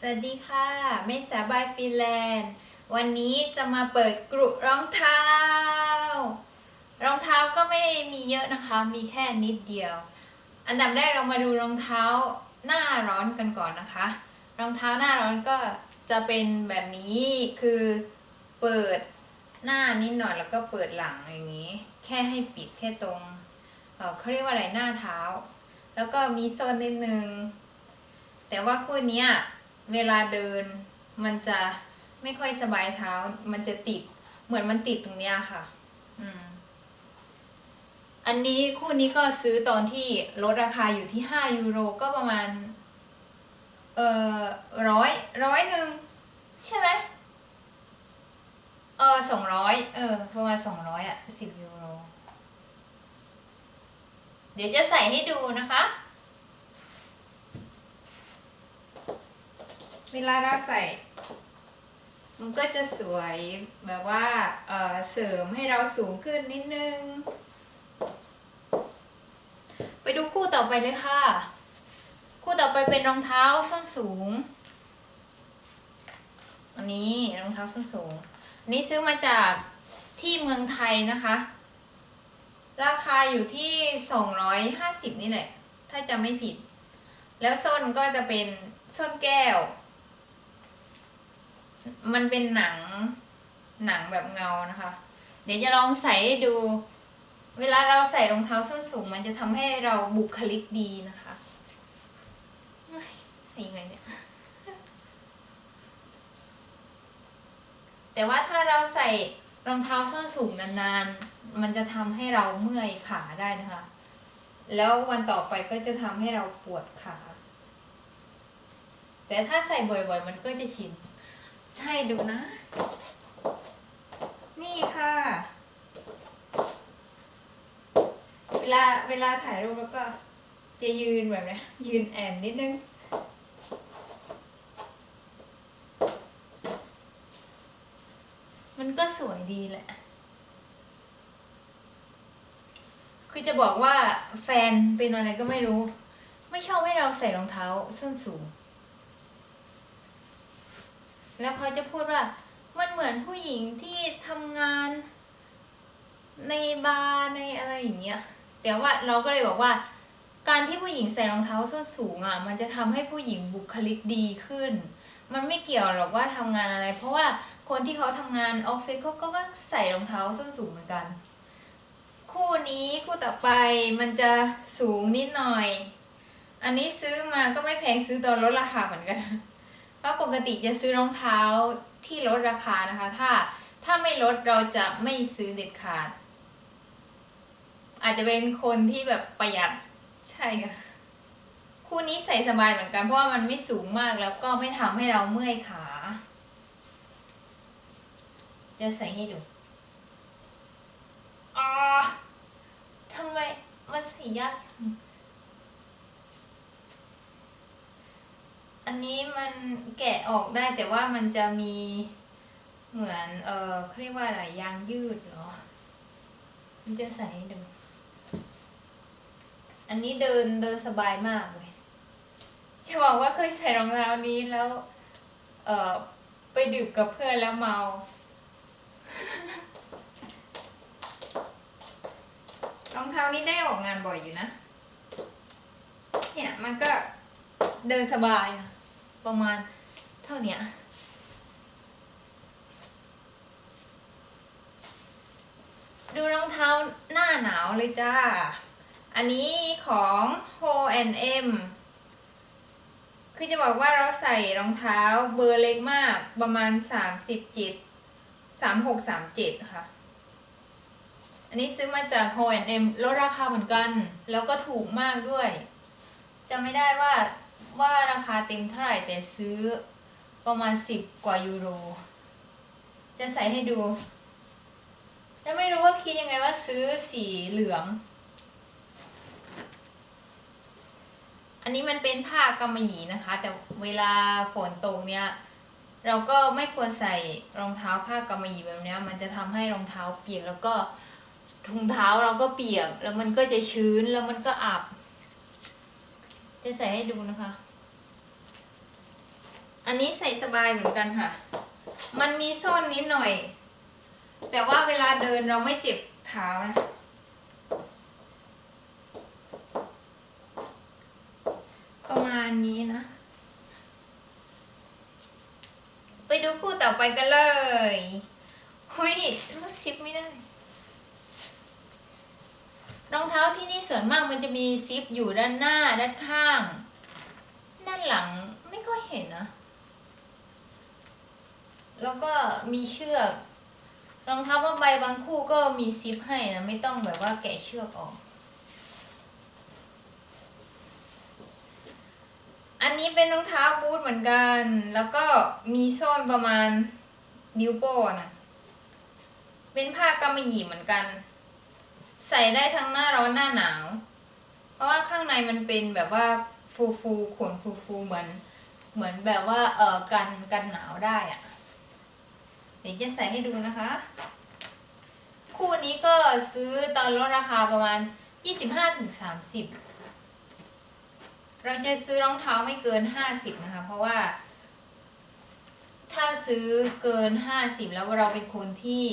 สวัสดีค่ะเมษาบายฟินแลนด์ วันนี้จะมาเปิดกรุรองเท้า รองเท้าก็ไม่ได้มีเยอะนะคะ มีแค่นิดเดียว อันดับแรกเรามาดูรองเท้าหน้าร้อนกันก่อนนะคะ รองเท้าหน้าร้อนก็จะเป็นแบบนี้คือเปิดหน้านิดหน่อยแล้วก็เปิดหลังอย่างนี้ แค่ให้ปิดแค่ตรงเเขาเรียกว่าอะไรหน้าเท้า แล้วก็มีโซนนิดนึงแต่ว่าคู่นี้ เวลาเดินมันจะไม่ค่อยสบายเท้า มันจะติด เหมือนมันติดตรงเนี้ยค่ะ อืม อันนี้คู่นี้ก็ซื้อตอนที่ลดราคาอยู่ที่ห้ายูโรก็ประมาณ เอ่อร้อยร้อยหนึ่งใช่ไหมเออสองร้อยเออ ประมาณสองร้อยอะสิบยูโร เดี๋ยวจะใส่ให้ดูนะคะ เวลาเราใส่ มันก็จะสวยแบบว่าเออเสริมให้เราสูงขึ้นนิดนึง ไปดูคู่ต่อไปเลยค่ะ คู่ต่อไปเป็นรองเท้าส้นสูง อันนี้รองเท้าส้นสูงอันนี้ซื้อมาจากที่เมืองไทยนะคะ ราคาอยู่ที่สองร้อยห้าสิบนี่แหละ ถ้าจะไม่ผิด แล้วส้นก็จะเป็นส้นแก้ว มันเป็นหนังหนังแบบเงานะคะ เดี๋ยวจะลองใส่ให้ดู เวลาเราใส่รองเท้าส้นสูง มันจะทำให้เราบุคลิกดีนะคะยใส่ยังไงเนี่ยแต่ว่าถ้าเราใส่รองเท้าส้นสูงนานๆ มันจะทำให้เราเมื่อยขาได้นะคะ แล้ววันต่อไปก็จะทำให้เราปวดขา แต่ถ้าใส่บ่อยๆ มันก็จะชิน ใช่ดูนะ นี่ค่ะ เวลาเวลาถ่ายรูปแล้วก็ จะยืนแบบนี้ยืนแอนนิดนึง มันก็สวยดีแหละ คือจะบอกว่าแฟนเป็นอะไรก็ไม่รู้ ไม่ชอบให้เราใส่รองเท้าส้นสูง แล้วเขาจะพูดว่ามันเหมือนผู้หญิงที่ทำงานในบาร์ในอะไรอย่างเงี้ยแต่ว่าเราก็เลยบอกว่า การที่ผู้หญิงใส่รองเท้าส้นสูงอะมันจะทำให้ผู้หญิงบุคลิกดีขึ้น มันไม่เกี่ยวหรอกว่าทำงานอะไร เพราะว่าคนที่เขาทำงานออฟฟิศเขาก็ใส่รองเท้าส้นสูงเหมือนกัน คู่นี้คู่ต่อไปมันจะสูงนิดหน่อย อันนี้ซื้อมาก็ไม่แพงซื้อตอนลดราคาเหมือนกัน เพราปกติจะซื้อรองเท้าที่ลดราคานะคะ ถ้าถ้าไม่ลดเราจะไม่ซื้อเด็ดขาด อาจจะเป็นคนที่แบบประหยัดใช่ค่ะคู่นี้ใส่สบายเหมือนกันเพราะว่ามันไม่สูงมากแล้วก็ไม่ทำให้เราเมื่อยขา จะใส่ให้ดูอ่าทำไมมันใส่ยากจัง อันนี้มันแกะออกได้แต่ว่ามันจะมีเหมือนเออเขาเรียกว่าอะไรยางยืดเหรอ มันจะใส่ดูอันนี้เดินเดินสบายมากเลยจะบอกว่าเคยใส่รองเท้านี้แล้ว เออไปดื่มกับเพื่อนแล้วเมา รองเท้านี้ได้ออกงานบ่อยอยู่นะ เนี่ยมันก็เดินสบายอะ ประมาณเท่าเนี้ยดูรองเท้าหน้าหนาวเลยจ้า อันนี้ของ H&M คือจะบอกว่าเราใส่รองเท้าเบอร์เล็กมากประมาณสามสิบจิตสามหกสามเจ็ดค่ะ อันนี้ซื้อมาจาก H&M ลดราคาเหมือนกัน แล้วก็ถูกมากด้วยจำไม่ได้ว่า ว่าราคาเต็มเท่าไหร่แต่ซื้อประมาณสิบกว่ายูโร จะใส่ให้ดู แล้วไม่รู้ว่าคิดยังไงว่าซื้อสีเหลือง อันนี้มันเป็นผ้ากำมะหยี่นะคะ แต่เวลาฝนตกเนี่ย เราก็ไม่ควรใส่รองเท้าผ้ากำมะหยี่แบบเนี้ยมันจะทำให้รองเท้าเปียกแล้วก็ถุงเท้าเราก็เปียก แล้วมันก็จะชื้นแล้วมันก็อับ จะใส่ให้ดูนะคะ อันนี้ใส่สบายเหมือนกันค่ะ มันมีส้นนิดหน่อย แต่ว่าเวลาเดินเราไม่เจ็บเท้านะ ประมาณนี้นะ ไปดูคู่ต่อไปกันเลยเฮ้ยมันซิปไม่ได้ รองเท้าที่นี่ส่วนมากมันจะมีซิปอยู่ด้านหน้าด้านข้าง ด้านหลังไม่ค่อยเห็นนะ แล้วก็มีเชือกรองเท้าผ้าใบบางคู่ก็มีซิปให้นะไม่ต้องแบบว่าแกะเชือกออก อันนี้เป็นรองเท้าบูทเหมือนกัน แล้วก็มีส้นประมาณนิ้วโป้นะเป็นผ้ากำมะหยี่เหมือนกัน ใส่ได้ทั้งหน้าร้อนหน้าหนาว เพราะว่าข้างในมันเป็นแบบว่าฟูฟูขนฟูฟูเหมือน เหมือนแบบว่าเออกันกันหนาวได้อะ ดี๋ยวจะใส่ให้ดูนะคะ คู่นี้ก็ซื้อตอนลดราคาประมาณ 25-30 เราจะซื้อรองเท้าไม่เกิน 50 นะคะ เพราะว่า ถ้าซื้อเกิน 50 แล้วเราเป็นคนที่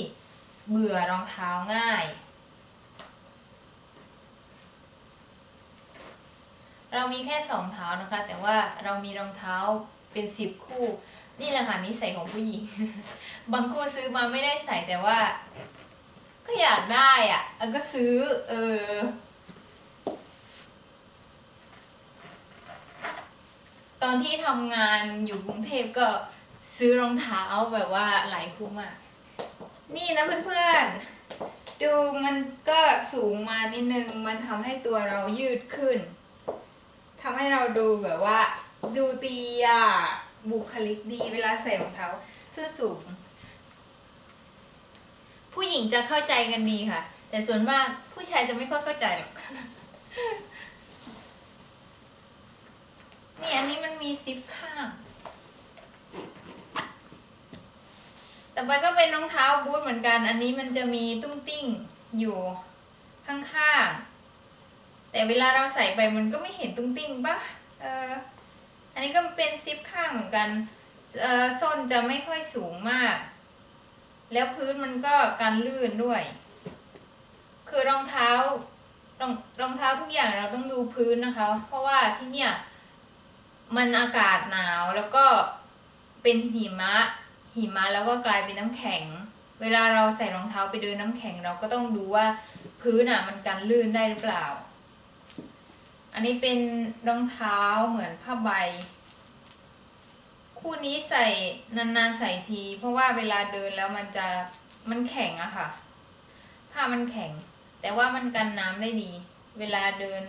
เบื่อรองเท้าง่าย เรามีแค่สองเท้านะคะ แต่ว่าเรามีรองเท้าเป็นสิบคู่ นี่แหละค่ะนิสัยของผู้หญิง บางคู่ซื้อมาไม่ได้ใส่แต่ว่า ก็อยากได้อะก็ซื้อ เออ ตอนที่ทำงานอยู่กรุงเทพก็ซื้อรองเท้าแบบว่าหลายคู่มากนี่นะเพื่อนๆ ดูมันก็สูงมานิดนึง มันทำให้ตัวเรายืดขึ้น ทำให้เราดูแบบว่า ดูดีอะ บุคลิกดีเวลาใส่รองเท้าส้นสูง ผู้หญิงจะเข้าใจกันดีค่ะ แต่ส่วนมากผู้ชายจะไม่ค่อยเข้าใจหรอกนี่อันนี้มันมีซิปข้าง แต่ไปก็เป็นรองเท้าบูทเหมือนกัน อันนี้มันจะมีตุ้งติ้งอยู่ข้างๆ แต่เวลาเราใส่ไปมันก็ไม่เห็นตุ้งติ้งปะเออ อันนี้ก็เป็นซิปข้างเหมือนกันเออส้นจะไม่ค่อยสูงมาก แล้วพื้นมันก็กันลื่นด้วย คือรองเท้ารองรองเท้าทุกอย่างเราต้องดูพื้นนะคะ เพราะว่าที่เนี่ย มันอากาศหนาวแล้วก็เป็นหิมะ หิมะแล้วก็กลายเป็นน้ำแข็ง เวลาเราใส่รองเท้าไปเดินน้ำแข็ง เราก็ต้องดูว่าพื้นอะมันกันลื่นได้หรือเปล่า อันนี้เป็นรองเท้าเหมือนผ้าใบ คู่นี้ใส่นานๆใส่ที เพราะว่าเวลาเดินแล้วมันจะมันแข็งอะค่ะ ผ้ามันแข็ง แต่ว่ามันกันน้ำได้ดี เวลาเดิน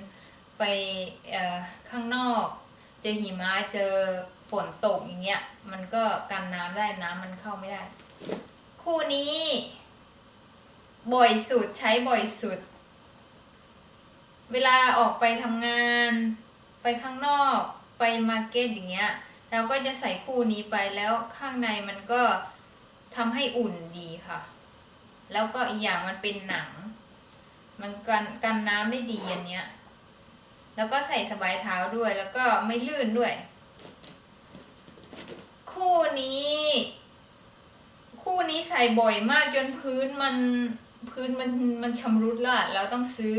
ไปข้างนอก เจอหิมะเจอฝนตกอย่างเงี้ย มันก็กันน้ำได้น้ำมันเข้าไม่ได้ คู่นี้ บ่อยสุดใช้บ่อยสุด เวลาออกไปทำงาน ไปข้างนอกไปมาร์เก็ตอย่างเงี้ย เราก็จะใส่คู่นี้ไปแล้วข้างในมันก็ทำให้อุ่นดีค่ะ แล้วก็อีกอย่างมันเป็นหนัง มันกันกันน้ำได้ดีอันเนี้ย แล้วก็ใส่สบายเท้าด้วยแล้วก็ไม่ลื่นด้วย คู่นี้ คู่นี้ใส่บ่อยมากจนพื้นมันพื้นมันมันชำรุดแล้วอะเราต้องซื้อ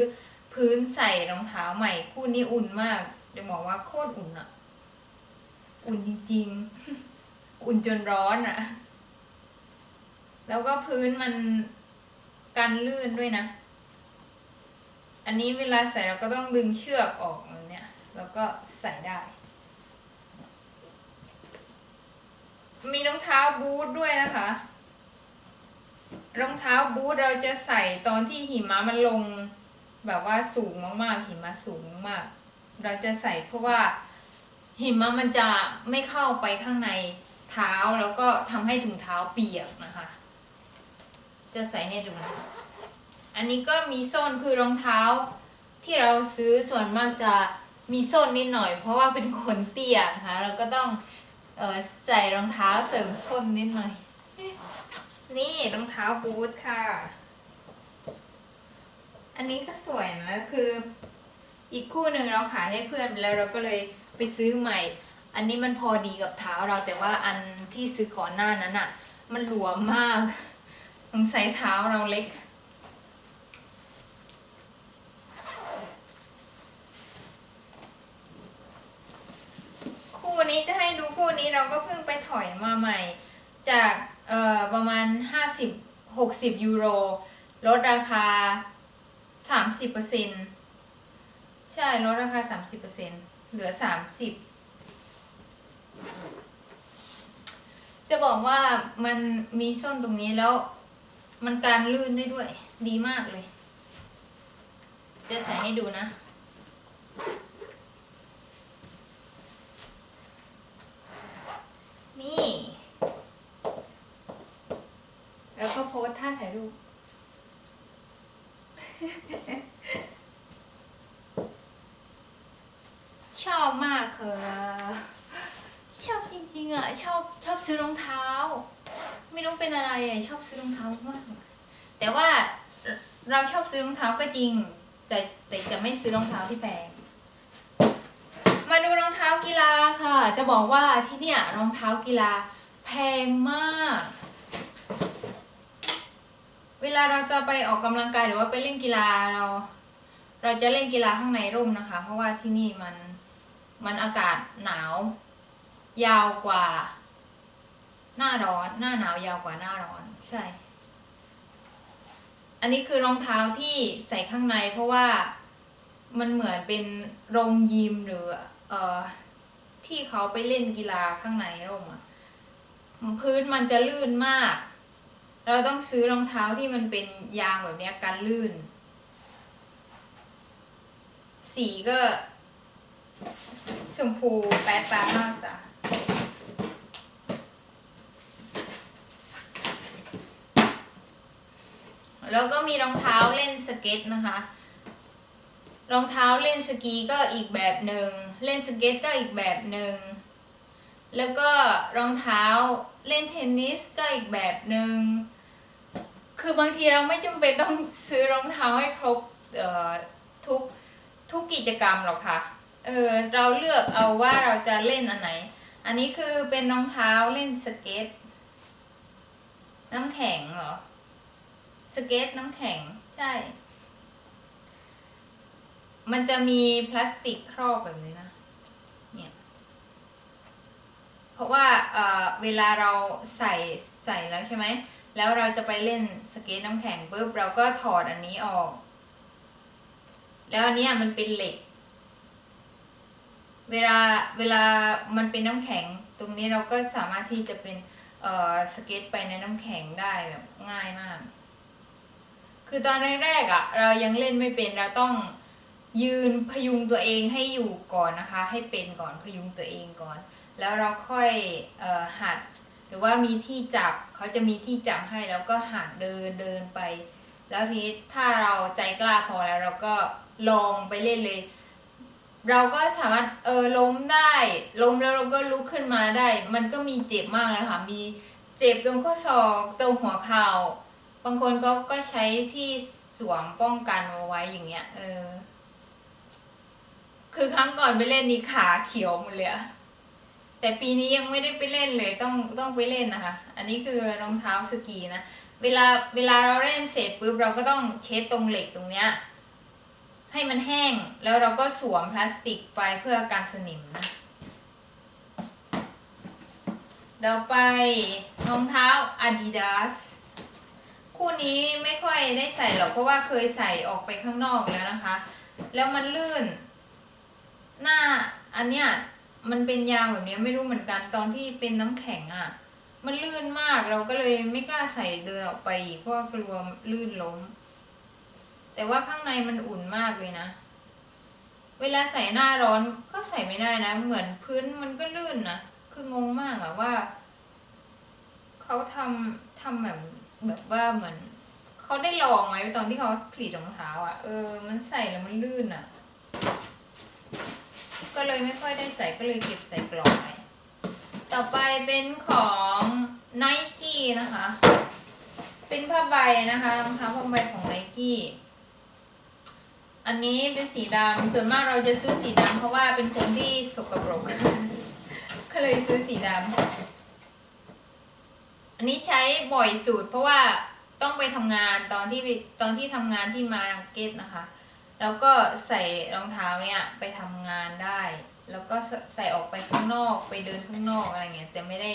พื้นใส่รองเท้าใหม่ คู่นี้อุ่นมากจะบอกว่าโคตรอุ่นอะอุ่นจริง ๆ อุ่นจนร้อนอะแล้วก็พื้นมันกันลื่นด้วยนะ อันนี้เวลาใส่เราก็ต้องดึงเชือกออกเนี้ยแล้วก็ใส่ได้ มีรองเท้าบูทด้วยนะคะ รองเท้าบูทเราจะใส่ตอนที่หิมะมันลง แบบว่าสูงมากๆหิมะสูงมากๆเราจะใส่เพราะว่าหิมะมันจะไม่เข้าไปข้างในเท้าแล้วก็ทำให้ถุงเท้าเปียกนะคะ จะใส่ให้ดูนะอันนี้ก็มีส้นคือรองเท้าที่เราซื้อส่วนมากจะมีส้นนิดหน่อย เพราะว่าเป็นคนเตี้ยนะคะเราก็ต้องออใส่รองเท้าเสริมส้นนิดหน่อย นี่รองเท้าบูทค่ะ อันนี้ก็สวยนะคืออีกคู่หนึ่งเราขายให้เพื่อนแล้วเราก็เลยไปซื้อใหม่ อันนี้มันพอดีกับเท้าเราแต่ว่าอันที่ซื้อก่อนหน้านั้นอะมันหลวมมากสงสัยเท้าเราเล็ก คู่นี้จะให้ดูคู่นี้เราก็เพิ่งไปถอยมาใหม่ จากเอ่อประมาณ 50 60 ยูโรลดราคา สามสิบเปอร์เซ็นใช่ลดราคา30%เปอร์เซ็นเหลือ30จะบอกว่ามันมีส้นตรงนี้แล้ว มันการลื่นได้ด้วย ดีมากเลย จะใส่ให้ดูนะ นี่ แล้วก็โพสท่าถ่ายรูป ชอบมากค่ะชอบจริงๆอะชอบชอบซื้อรองเท้า ไม่รู้เป็นอะไรอะชอบซื้อรองเท้ามากแต่ว่าเราชอบซื้อรองเท้าก็จริงแต่แต่จะไม่ซื้อรองเท้าที่แพงมาดูรองเท้ากีฬาค่ะ จะบอกว่าที่เนี่ยรองเท้ากีฬาแพงมาก เวลาเราจะไปออกกำลังกายหรือว่าไปเล่นกีฬาเรา เราจะเล่นกีฬาข้างในร่มนะคะ เพราะว่าที่นี่มันมันอากาศหนาว ยาวกว่า หน้าร้อน หน้าหนาวยาวกว่าหน้าร้อนใช่ อันนี้คือรองเท้าที่ใส่ข้างในเพราะว่ามันเหมือนเป็นโรงยิมหรือเอ่อที่เขาไปเล่นกีฬาข้างในร่มอะพื้นมันจะลื่นมาก เราต้องซื้อรองเท้าที่มันเป็นยางแบบเนี้ยกันลื่น สีก็ชมพูแป๊ดๆมากจ้ะแล้วก็มีรองเท้าเล่นสเก็ตนะคะ รองเท้าเล่นสกีก็อีกแบบหนึ่ง เล่นสเก็ตก็อีกแบบหนึ่ง แล้วก็รองเท้าเล่นเทนนิสก็อีกแบบหนึ่ง คือบางทีเราไม่จำเป็นต้องซื้อรองเท้าให้ครบทุกทุกกิจกรรมหรอกค่ะ เออเราเลือกเอาว่าเราจะเล่นอันไหน อันนี้คือเป็นรองเท้าเล่นสเก็ต น้ำแข็งเหรอ สเก็ตน้ำแข็งใช่ มันจะมีพลาสติกครอบแบบนี้นะ เนี่ย เพราะว่าเออเวลาเราใส่ใส่แล้วใช่ไหม แล้วเราจะไปเล่นสเกตน้ำแข็งปุ๊บเราก็ถอดอันนี้ออก แล้วอันนี้มันเป็นเหล็ก เวลาเวลามันเป็นน้ำแข็ง ตรงนี้เราก็สามารถที่จะเป็นเอ่อสเก็ตไปในน้ำแข็งได้แบบง่ายมาก คือตอนแรกๆอะ เรายังเล่นไม่เป็นเราต้องยืนพยุงตัวเองให้อยู่ก่อนนะคะ ให้เป็นก่อนพยุงตัวเองก่อน แล้วเราค่อยออหัด รือว่ามีที่จับเขาจะมีที่จับให้แล้วก็หัดเดินเดินไป แล้วทีนี้ถ้าเราใจกล้าพอแล้วเราก็ลองไปเล่นเลย เราก็สามารถเออล้มได้ล้มแล้วเราก็ลุกขึ้นมาได้ มันก็มีเจ็บมากเลยค่ะมีเจ็บตรงข้อศอกตรงหัวเข่าบางคนก็ก็ใช้ที่สวมป้องกันเอาไว้อย่างเงี้ย เออ คือครั้งก่อนไปเล่นนี่ขาเขียวหมดเลยอะ แต่ปีนี้ยังไม่ได้ไปเล่นเลยต้องต้องไปเล่นนะคะ อันนี้คือรองเท้าสกีนะ เวลาเวลาเราเล่นเสร็จปุ๊บเราก็ต้องเช็ดตรงเหล็กตรงเนี้ยให้มันแห้งแล้วเราก็สวมพลาสติกไปเพื่อการสนิมนะต่อไปรองเท้า Adidas คู่นี้ไม่ค่อยได้ใส่หรอกเพราะว่าเคยใส่ออกไปข้างนอกแล้วนะคะ แล้วมันลื่น หน้าอันเนี้ย มันเป็นยางแบบนี้ไม่รู้เหมือนกันตอนที่เป็นน้ำแข็งอะ่ะ มันลื่นมากเราก็เลยไม่กล้าใส่เดินออกไปเพราะกลัวลื่นล้ม แต่ว่าข้างในมันอุ่นมากเลยนะ เวลาใส่หน้าร้อนก็ใส่ไม่ได้นะ เหมือนพื้นมันก็ลื่นนะคืองงมากอะว่าเขาทำทำแบบแบบว่าเหมือนเขาได้ลองไหมตอนที่เขาผลิตรองเท้าอะ่ะเออ มันใส่แล้วมันลื่นอะ่ะ ก็เลยไม่ค่อยได้ใส่ก็เลยเก็บใส่กล่องไว้ต่อไปเป็นของ n i กี้นะคะ เป็นผ้าใบนะคะรองเท้าผ้าใบของ n i กี้อันนี้เป็นสีดำส่วนมากเราจะซื้อสีดำเพราะว่าเป็นคนที่สกปรกก็เลยซื้อสีดำอันนี้ใช้บ่อยสุดเพราะว่าต้องไปทำงานตอนที่ตอนที่ทำงานที่มาร์เก็ตนะคะ แล้วก็ใส่รองเท้าเนี่ยไปทำงานได้ แล้วก็ใส่ออกไปข้างนอกไปเดินข้างนอกอะไรเงี้ยแต่ไม่ได้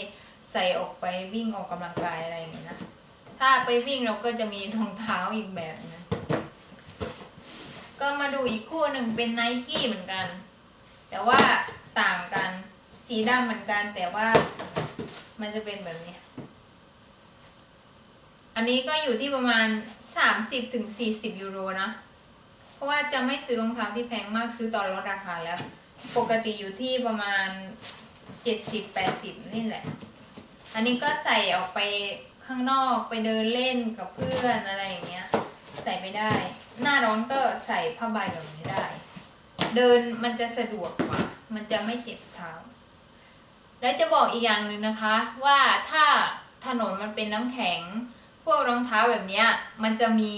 ใส่ออกไปวิ่งออกกำลังกายอะไรอย่างเงี้ยนะถ้าไปวิ่งเราก็จะมีรองเท้าอีกแบบนึงก็มาดูอีกคู่หนึ่งเป็นไนกี้เหมือนกัน แต่ว่าต่างกันสีดำเหมือนกันแต่ว่ามันจะเป็นแบบนี้ อันนี้ก็อยู่ที่ประมาณสามสิบถึงสี่สิบยูโรนะ ราะว่าจะไม่ซื้อรองเท้าที่แพงมากซื้อตอนลดราคาแล้ว ปกติอยู่ที่ประมาณเจ็ดสิบแปดสิบนี่แหละ อันนี้ก็ใส่ออกไปข้างนอกไปเดินเล่นกับเพื่อนอะไรอย่างเงี้ย ใส่ไม่ได้ หน้าร้อนก็ใส่ผ้าใบแบบนี้ได้ เดินมันจะสะดวกกว่า มันจะไม่เจ็บเท้า แล้วจะบอกอีกอย่างหนึ่งนะคะ ว่าถ้าถนนมันเป็นน้ำแข็ง พวกรองเท้าแบบเนี้ยมันจะมี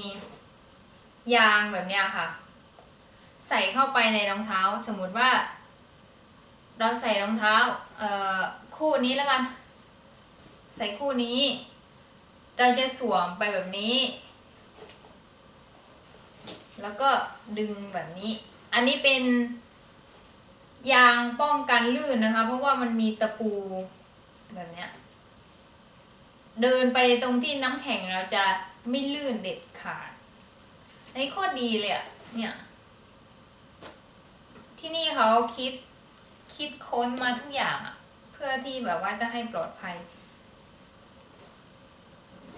ยางแบบเนี้ยค่ะ ใส่เข้าไปในรองเท้า สมมติว่า เราใส่รองเท้าเอ่อคู่นี้แล้วกัน ใส่คู่นี้ เราจะสวมไปแบบนี้ แล้วก็ดึงแบบนี้ อันนี้เป็นยางป้องกันลื่นนะคะ เพราะว่ามันมีตะปูแบบเนี้ยเดินไปตรงที่น้ำแข็งเราจะไม่ลื่นเด็ดขาด อันนี้โคตรดีเลยอะเนี่ย ที่นี่เขาคิดคิดค้นมาทุกอย่างอะเพื่อที่แบบว่าจะให้ปลอดภัย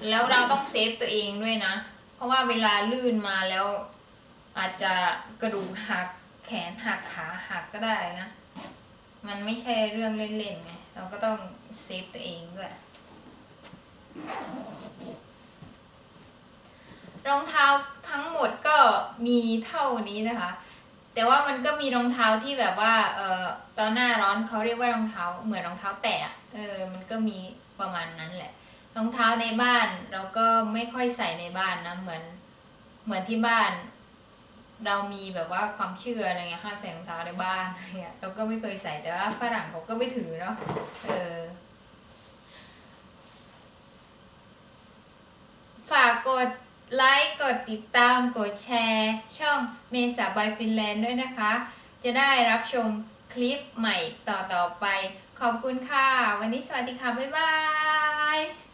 แล้วเราต้องเซฟตัวเองด้วยนะ เพราะว่าเวลาลื่นมาแล้ว อาจจะกระดูกหักแขนหักขาหักก็ได้นะ มันไม่ใช่เรื่องเล่นๆไง เราก็ต้องเซฟตัวเองด้วย รองเท้าทั้งหมดก็มีเท่านี้นะคะ แต่ว่ามันก็มีรองเท้าที่แบบว่าเอ่อตอนหน้าร้อนเขาเรียกว่ารองเท้าเหมือนรองเท้าแตะเออมันก็มีประมาณนั้นแหละ รองเท้าในบ้านเราก็ไม่ค่อยใส่ในบ้านนะเหมือนเหมือนที่บ้าน เรามีแบบว่าความเชื่ออะไรเงี้ยห้ามใส่รองเท้าในบ้านอะไรเงี้ยเราก็ไม่เคยใส่แต่ว่าฝรั่งเขาก็ไม่ถือเนาะเออฝากกด ไลค์ กดติดตาม กดแชร์ ช่องเมษาบายฟินแลนด์ด้วยนะคะ จะได้รับชมคลิปใหม่ต่อ ๆ ไป ขอบคุณค่ะ วันนี้สวัสดีค่ะ บ๊ายบาย